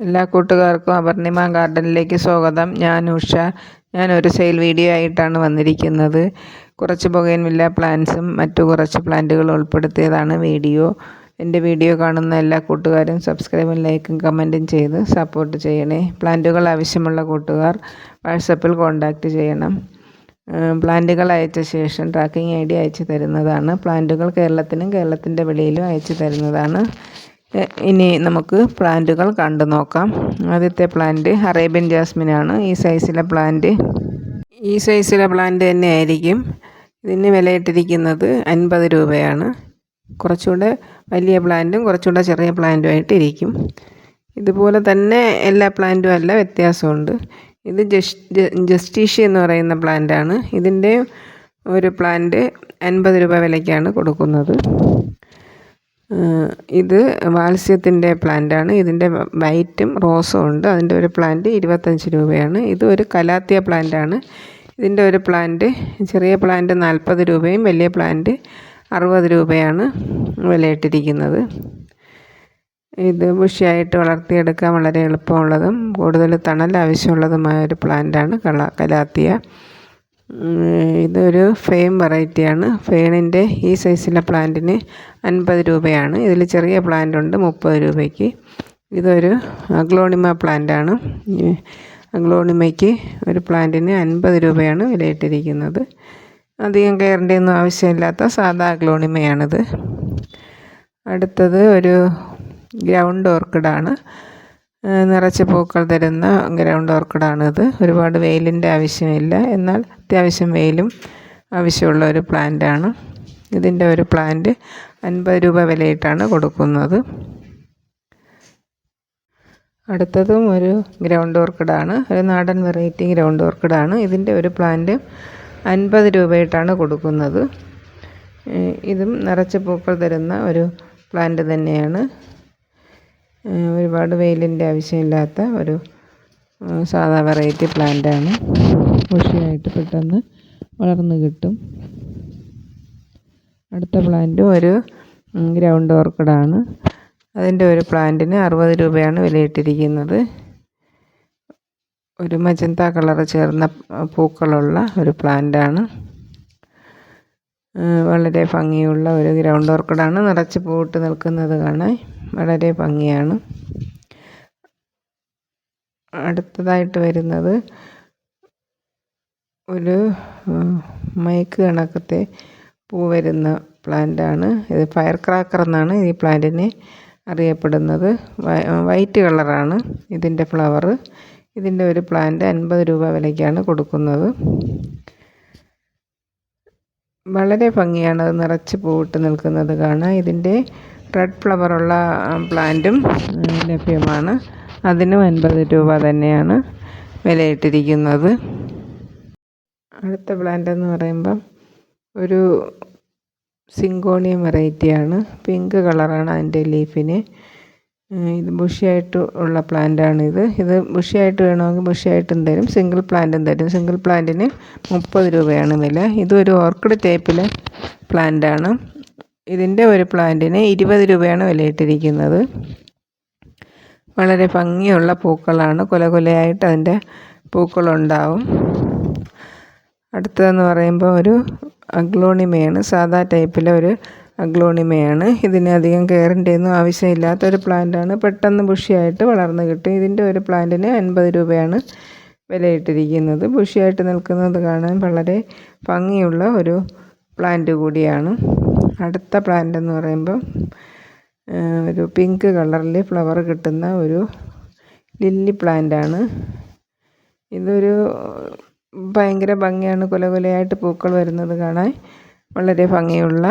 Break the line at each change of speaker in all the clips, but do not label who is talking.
എല്ലാ കൂട്ടുകാർക്കും അപർണിമ ഗാർഡനിലേക്ക് സ്വാഗതം. ഞാൻ ഉഷ. ഒരു സെയിൽ വീഡിയോ ആയിട്ടാണ് വന്നിരിക്കുന്നത്. കുറച്ച് പുകയൻവില്ല പ്ലാന്റ്സും മറ്റു കുറച്ച് പ്ലാന്റുകൾ ഉൾപ്പെടുത്തിയതാണ് വീഡിയോ. എന്റെ വീഡിയോ കാണുന്ന എല്ലാ കൂട്ടുകാരും സബ്സ്ക്രൈബും ലൈക്കും കമന്റും ചെയ്ത് സപ്പോർട്ട് ചെയ്യണേ. പ്ലാന്റുകൾ ആവശ്യമുള്ള കൂട്ടുകാർ വാട്സപ്പിൽ കോൺടാക്റ്റ് ചെയ്യണം. പ്ലാന്റുകൾ അയച്ച ശേഷം ട്രാക്കിംഗ് ഐ ഡി അയച്ചു തരുന്നതാണ്. പ്ലാന്റുകൾ കേരളത്തിനും കേരളത്തിന്റെ വെളിയിലും അയച്ചു തരുന്നതാണ്. ഇനി നമുക്ക് പ്ലാന്റുകൾ കണ്ടു നോക്കാം. ആദ്യത്തെ പ്ലാന്റ് അറേബ്യൻ ജാസ്മിനാണ്. ഈ സൈസിലെ പ്ലാന്റ് ഈ സൈസിലെ പ്ലാന്റ് തന്നെ ആയിരിക്കും ഇതിന് വിലയിട്ടിരിക്കുന്നത് അൻപത് രൂപയാണ്. കുറച്ചുകൂടെ വലിയ പ്ലാന്റും കുറച്ചുകൂടെ ചെറിയ പ്ലാന്റുമായിട്ട് ഇരിക്കും ഇതുപോലെ തന്നെ എല്ലാ പ്ലാന്റും അല്ല വ്യത്യാസമുണ്ട്. ഇത് ജസ്റ്റ് ജസ്റ്റീഷ്യ എന്ന് പറയുന്ന പ്ലാന്റാണ്. ഇതിന്റെ ഒരു പ്ലാന്റ് അൻപത് രൂപ വിലയ്ക്കാണ് കൊടുക്കുന്നത്. ഇത് വാത്സ്യത്തിന്റെ പ്ലാന്റാണ്. ഇതിന്റെ വൈറ്റും റോസും ഉണ്ട്. അതിന്റെ ഒരു പ്ലാന്റ് ഇരുപത്തഞ്ച് രൂപയാണ്. ഇത് ഒരു കലാത്തിയ പ്ലാന്റാണ്. ഇതിന്റെ ഒരു പ്ലാന്റ് ചെറിയ പ്ലാന്റ് നാൽപ്പത് രൂപയും വലിയ പ്ലാന്റ് അറുപത് രൂപയാണ് വിലയിട്ടിരിക്കുന്നത്. ഇത് ബുഷിയായിട്ട് വളർത്തിയെടുക്കാൻ വളരെ എളുപ്പമുള്ളതും കൂടുതൽ തണൽ ആവശ്യമുള്ളതുമായ ഒരു പ്ലാന്റാണ് കള കലാത്തിയ. ഇതൊരു ഫെയിം വെറൈറ്റിയാണ്. ഫെയിണിന്റെ ഈ സൈസിലെ പ്ലാന്റിന് അൻപത് രൂപയാണ്. ഇതിൽ ചെറിയ പ്ലാന്റ് ഉണ്ട് മുപ്പത് രൂപയ്ക്ക്. ഇതൊരു അഗ്ലോണിമ പ്ലാന്റാണ്. അഗ്ലോണിമയ്ക്ക് ഒരു പ്ലാന്റിന് അൻപത് രൂപയാണ് വിലയിട്ടിരിക്കുന്നത്. അധികം കെയറിന്റെ ഒന്നും ആവശ്യമില്ലാത്ത സാധാ അഗ്ലോണിമയാണിത്. അടുത്തത് ഒരു ഗ്രൗണ്ട് ഓർക്കിഡാണ്. നിറച്ച് പൂക്കൾ തരുന്ന ഗ്രൗണ്ട് ഓർക്കിഡാണിത് ഒരുപാട് വെയിലിന്റെ ആവശ്യമില്ല. എന്നാൽ അത്യാവശ്യം വെയിലും ആവശ്യമുള്ള ഒരു പ്ലാന്റാണ് ഇതിന്റെ ഒരു പ്ലാന്റ് അൻപത് രൂപ വിലയിട്ടാണ് കൊടുക്കുന്നത്. അടുത്തതും ഒരു ഗ്രൗണ്ട് ഓർക്കിഡാണ്. ഒരു നാടൻ വെറൈറ്റി ഗ്രൗണ്ട് ഓർക്കിഡാണ്. ഇതിന്റെ ഒരു പ്ലാന്റ് അൻപത് രൂപയിട്ടാണ് കൊടുക്കുന്നത്. ഇതും നിറച്ച് പൂക്കൾ തരുന്ന ഒരു പ്ലാന്റ് തന്നെയാണ്. ഒരുപാട് വെയിലിന്റെ ആവശ്യമില്ലാത്ത ഒരു സാധാ വെറൈറ്റി പ്ലാന്റാണ് ബുഷിയായിട്ട് പെട്ടെന്ന് വളർന്നു കിട്ടും. അടുത്ത പ്ലാന്റും ഒരു ഗ്രൗണ്ട് ഓർക്കിഡാണ് അതിന്റെ ഒരു പ്ലാന്റിന് അറുപത് രൂപയാണ് വിലയിട്ടിരിക്കുന്നത്. ഒരു മജന്ത കളർ ചേർന്ന പൂക്കളുള്ള ഒരു പ്ലാന്റാണ് വളരെ ഭംഗിയുള്ള ഒരു ഗ്രൗണ്ട് ഓർക്കിഡാണ് നിറച്ച് പൂവിട്ട് നിൽക്കുന്നത് കാണാൻ. വളരെ ഭംഗിയാണ്. അടുത്തതായിട്ട് വരുന്നത് ഒരു മൈക്ക് കണക്കത്തെ പൂ വരുന്ന പ്ലാന്റാണ്. ഇത് ഫയർ ക്രാക്കർ എന്നാണ് ഈ പ്ലാന്റിനെ അറിയപ്പെടുന്നത്. വൈറ്റ് കളറാണ് ഇതിന്റെ ഫ്ലവർ. ഇതിന്റെ ഒരു പ്ലാന്റ് അൻപത് രൂപ വിലയ്ക്കാണ് കൊടുക്കുന്നത്. വളരെ ഭംഗിയാണ് അത് നിറച്ച് പൂവിട്ട് നിൽക്കുന്നത് കാണാം ഇതിന്റെ റെഡ് ഫ്ലവറുള്ള പ്ലാന്റും ലഭ്യമാണ്. അതിനും അൻപത് രൂപ തന്നെയാണ് വിലയിട്ടിരിക്കുന്നത്. അടുത്ത പ്ലാന്റ് എന്ന് പറയുമ്പം ഒരു സിങ്കോണിയം വെറൈറ്റിയാണ് പിങ്ക് കളറാണ് അതിന്റെ ലീഫിന് ഇത് ബുഷിയായിട്ട് ഉള്ള പ്ലാന്റാണിത് ഇത്. ബുഷിയായിട്ട് വേണമെങ്കിൽ ബുഷിയായിട്ടും തരും. സിംഗിൾ പ്ലാന്റും തരും. സിംഗിൾ പ്ലാന്റിന് മുപ്പത് രൂപയാണ് വില. ഇതൊരു ഓർക്കിഡ് ടൈപ്പിലെ പ്ലാന്റാണ് ഇതിന്റെ ഒരു പ്ലാന്റിന് ഇരുപത് രൂപയാണ് വിലയിട്ടിരിക്കുന്നത്. വളരെ ഭംഗിയുള്ള പൂക്കളാണ്. കൊല കൊലയായിട്ട് അതിന്റെ പൂക്കളുണ്ടാവും. അടുത്തതെന്ന് പറയുമ്പോൾ ഒരു അഗ്ലോണിമയാണ്. സാധാ ടൈപ്പിലെ ഒരു അഗ്ലോണിമയാണ്. ഇതിന് അധികം ആവശ്യമില്ലാത്ത ഒരു പ്ലാന്റാണ്. പെട്ടെന്ന് ബുഷിയായിട്ട് വളർന്നു കിട്ടും. ഇതിന്റെ ഒരു പ്ലാന്റിന് അൻപത് രൂപയാണ് വിലയിട്ടിരിക്കുന്നത്. ബുഷിയായിട്ട് നിൽക്കുന്നത് കാണാൻ വളരെ ഭംഗിയുള്ള ഒരു പ്ലാന്റ് കൂടിയാണ്. അടുത്ത പ്ലാന്റ് എന്ന് പറയുമ്പം ഒരു പിങ്ക് കളറിൽ ഫ്ലവർ കിട്ടുന്ന ഒരു ലില്ലി പ്ലാന്റാണ് ഇതൊരു ഭയങ്കര ഭംഗിയാണ്. കുല കുലയായിട്ട് പൂക്കൾ വരുന്നത് കാണാൻ വളരെ ഭംഗിയുള്ള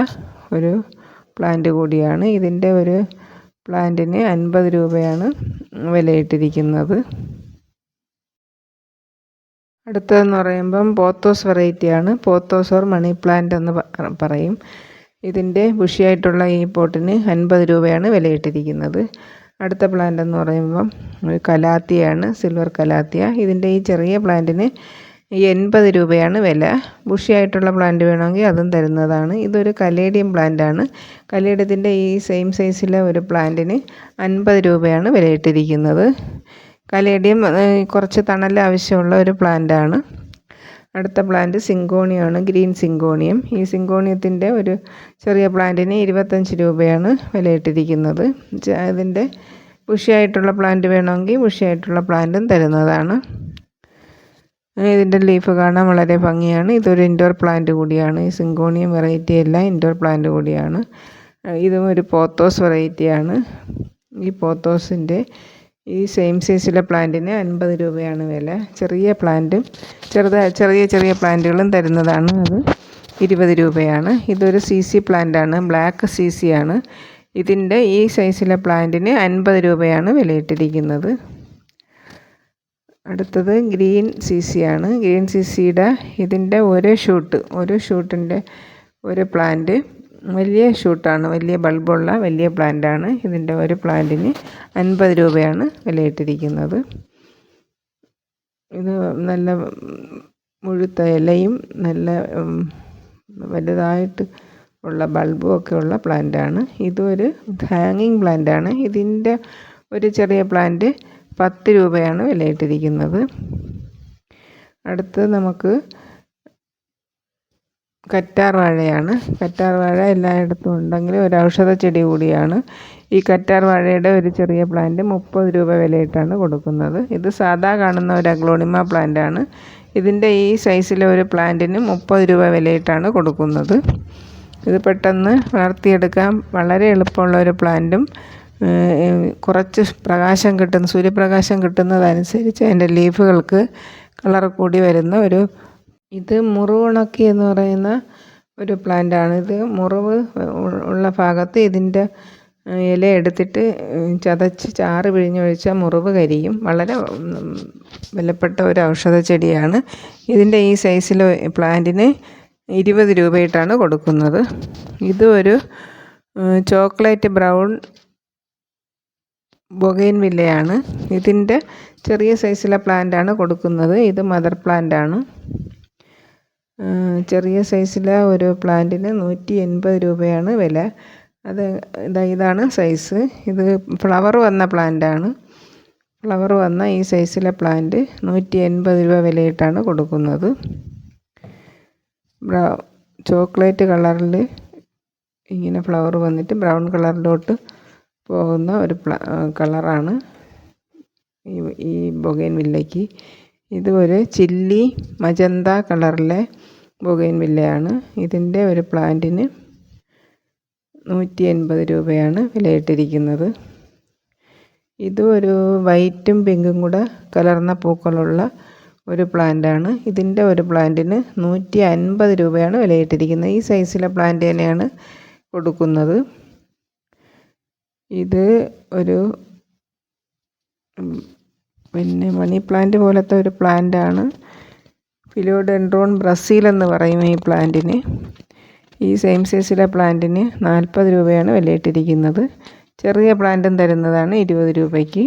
ഒരു പ്ലാന്റ് കൂടിയാണ്. ഇതിന്റെ ഒരു പ്ലാന്റിന് അൻപത് രൂപയാണ് വിലയിട്ടിരിക്കുന്നത്. അടുത്തതെന്ന് പറയുമ്പം പോത്തോസ് വെറൈറ്റിയാണ് പോത്തോസ് ഓർ മണി പ്ലാന്റ് എന്ന് പറയും. ഇതിന്റെ ബുഷിയായിട്ടുള്ള ഈ പോട്ടിന് അൻപത് രൂപയാണ് വിലയിട്ടിരിക്കുന്നത്. അടുത്ത പ്ലാന്റ് എന്ന് പറയുമ്പം ഒരു കലാത്തിയാണ് സിൽവർ കലാത്തിയ. ഇതിന്റെ ഈ ചെറിയ പ്ലാന്റിന് എൺപത് രൂപയാണ് വില. ബുഷിയായിട്ടുള്ള പ്ലാന്റ് വേണമെങ്കിൽ അതും തരുന്നതാണ്. ഇതൊരു കലേഡിയം പ്ലാന്റാണ് കലേഡിയത്തിന്റെ ഈ സെയിം സൈസിലെ ഒരു പ്ലാന്റിന് അൻപത് രൂപയാണ് വിലയിട്ടിരിക്കുന്നത്. കലേഡിയം കുറച്ച് തണൽ ആവശ്യമുള്ള ഒരു പ്ലാന്റാണ് അടുത്ത പ്ലാന്റ് സിങ്കോണിയാണ് ഗ്രീൻ സിങ്കോണിയം. ഈ സിങ്കോണിയത്തിന്റെ ഒരു ചെറിയ പ്ലാന്റിന് ഇരുപത്തഞ്ച് രൂപയാണ് വിലയിട്ടിരിക്കുന്നത്. അതിന്റെ ബുഷിയായിട്ടുള്ള പ്ലാന്റ് വേണമെങ്കിൽ ബുഷിയായിട്ടുള്ള പ്ലാന്റും തരുന്നതാണ്. ഇതിന്റെ ലീഫ് കാണാൻ വളരെ ഭംഗിയാണ്. ഇതൊരു ഇൻഡോർ പ്ലാന്റ് കൂടിയാണ്. ഈ സിങ്കോണിയം വെറൈറ്റി അല്ല ഇൻഡോർ പ്ലാന്റ് കൂടിയാണ്. ഇതും ഒരു പോത്തോസ് വെറൈറ്റിയാണ് ഈ പോത്തോസിന്റെ ഈ സെയിം സൈസിലെ പ്ലാന്റിന് അൻപത് രൂപയാണ് വില. ചെറിയ പ്ലാന്റും ചെറുതായി ചെറിയ ചെറിയ പ്ലാന്റുകളും തരുന്നതാണ് അത്. ഇരുപത് രൂപയാണ്. ഇതൊരു സി സി പ്ലാന്റാണ് ബ്ലാക്ക് സി സി ആണ്. ഇതിന്റെ ഈ സൈസിലെ പ്ലാന്റിന് അൻപത് രൂപയാണ് വിലയിട്ടിരിക്കുന്നത്. അടുത്തത് ഗ്രീൻ സി സി ആണ്. ഗ്രീൻ സി സിയുടെ ഇതിന്റെ ഒരു ഷൂട്ട് ഒരു ഷൂട്ടിന്റെ ഒരു പ്ലാന്റ് വലിയ ഷൂട്ടാണ് വലിയ ബൾബുള്ള വലിയ പ്ലാന്റാണ്. ഇതിന്റെ ഒരു പ്ലാന്റിന് അൻപത് രൂപയാണ് വിലയിട്ടിരിക്കുന്നത്. ഇത് നല്ല മുഴുത്ത ഇലയും നല്ല വലുതായിട്ട് ഉള്ള ബൾബും ഒക്കെ ഉള്ള പ്ലാന്റാണ്. ഇതൊരു ഹാങ്ങിങ് പ്ലാന്റാണ്. ഇതിന്റെ ഒരു ചെറിയ പ്ലാന്റ് പത്ത് രൂപയാണ് വിലയിട്ടിരിക്കുന്നത്. അടുത്ത് നമുക്ക് കറ്റാർ വാഴയാണ് കറ്റാർ വാഴ എല്ലായിടത്തും ഉണ്ടെങ്കിലും ഒരു ഔഷധ ചെടി കൂടിയാണ്. ഈ കറ്റാർ വാഴയുടെ ഒരു ചെറിയ പ്ലാന്റ് മുപ്പത് രൂപ വിലയിട്ടാണ് കൊടുക്കുന്നത്. ഇത് സാധാ കാണുന്ന ഒരു അഗ്ലോണിമ പ്ലാന്റ് ആണ്. ഇതിന്റെ ഈ സൈസിലെ ഒരു പ്ലാന്റിന് മുപ്പത് രൂപ വിലയിട്ടാണ് കൊടുക്കുന്നത്. ഇത് പെട്ടെന്ന് വളർത്തിയെടുക്കാൻ വളരെ എളുപ്പമുള്ള ഒരു പ്ലാന്റും കുറച്ച് പ്രകാശം കിട്ടുന്ന സൂര്യപ്രകാശം കിട്ടുന്നതനുസരിച്ച് അതിന്റെ ലീഫുകൾക്ക് കളർ കൂടി വരുന്ന ഒരു ഇത് മുറിവുണക്കി എന്ന് പറയുന്ന ഒരു പ്ലാന്റാണ് ഇത് മുറിവ് ഉള്ള ഭാഗത്ത് ഇതിന്റെ ഇല എടുത്തിട്ട് ചതച്ച് ചാറ് പിഴിഞ്ഞൊഴിച്ചാൽ മുറിവ് കരിയും. വളരെ വിലപ്പെട്ട ഒരു ഔഷധ ചെടിയാണ്. ഇതിന്റെ ഈ സൈസിൽ പ്ലാന്റിന് ഇരുപത് രൂപയിട്ടാണ് കൊടുക്കുന്നത്. ഇത് ഒരു ചോക്ലേറ്റ് ബ്രൗൺ ബൊഗൈൻ വില്ലയാണ് ഇതിന്റെ ചെറിയ സൈസിലെ പ്ലാന്റാണ് കൊടുക്കുന്നത്. ഇത് മദർ പ്ലാന്റാണ് ചെറിയ സൈസിലെ ഒരു പ്ലാന്റിന് നൂറ്റി എൺപത് രൂപയാണ് വില. അത് ഇതാ ഇതാണ് സൈസ്. ഇത് ഫ്ലവർ വന്ന പ്ലാന്റാണ്. ഫ്ലവർ വന്ന ഈ സൈസിലെ പ്ലാന്റ് നൂറ്റി എൺപത് രൂപ വിലയിട്ടാണ് കൊടുക്കുന്നത്. ചോക്ലേറ്റ് കളറിൽ ഇങ്ങനെ ഫ്ലവർ വന്നിട്ട് ബ്രൗൺ കളറിലോട്ട് പോകുന്ന ഒരു കളറാണ് ഈ ഈ ബൊഗൈൻ വില്ലയ്ക്ക്. ഇത് ഒരു ചില്ലി മജന്ത കളറിലെ ബൊഗൈൻ വില്ലയാണ്. ഇതിന്റെ ഒരു പ്ലാന്റിന് നൂറ്റി എൺപത് രൂപയാണ് വിലയിട്ടിരിക്കുന്നത്. ഇത് ഒരു വൈറ്റും പിങ്കും കൂടെ കലർന്ന പൂക്കളുള്ള ഒരു പ്ലാന്റാണ്. ഇതിന്റെ ഒരു പ്ലാന്റിന് നൂറ്റി അൻപത് രൂപയാണ് വിലയിട്ടിരിക്കുന്നത്. ഈ സൈസിലെ പ്ലാന്റ് തന്നെയാണ് കൊടുക്കുന്നത്. ഇത് ഒരു പിന്നെ മണി പ്ലാന്റ് പോലത്തെ ഒരു പ്ലാന്റാണ് ഫിലോഡെൻഡ്രോൺ ബ്രസീൽ എന്ന് പറയും ഈ പ്ലാന്റിന് ഈ സെയിം സൈസിലെ പ്ലാന്റിന് നാൽപ്പത് രൂപയാണ് വിലയിട്ടിരിക്കുന്നത്. ചെറിയ പ്ലാന്റും തരുന്നതാണ് ഇരുപത് രൂപയ്ക്ക്.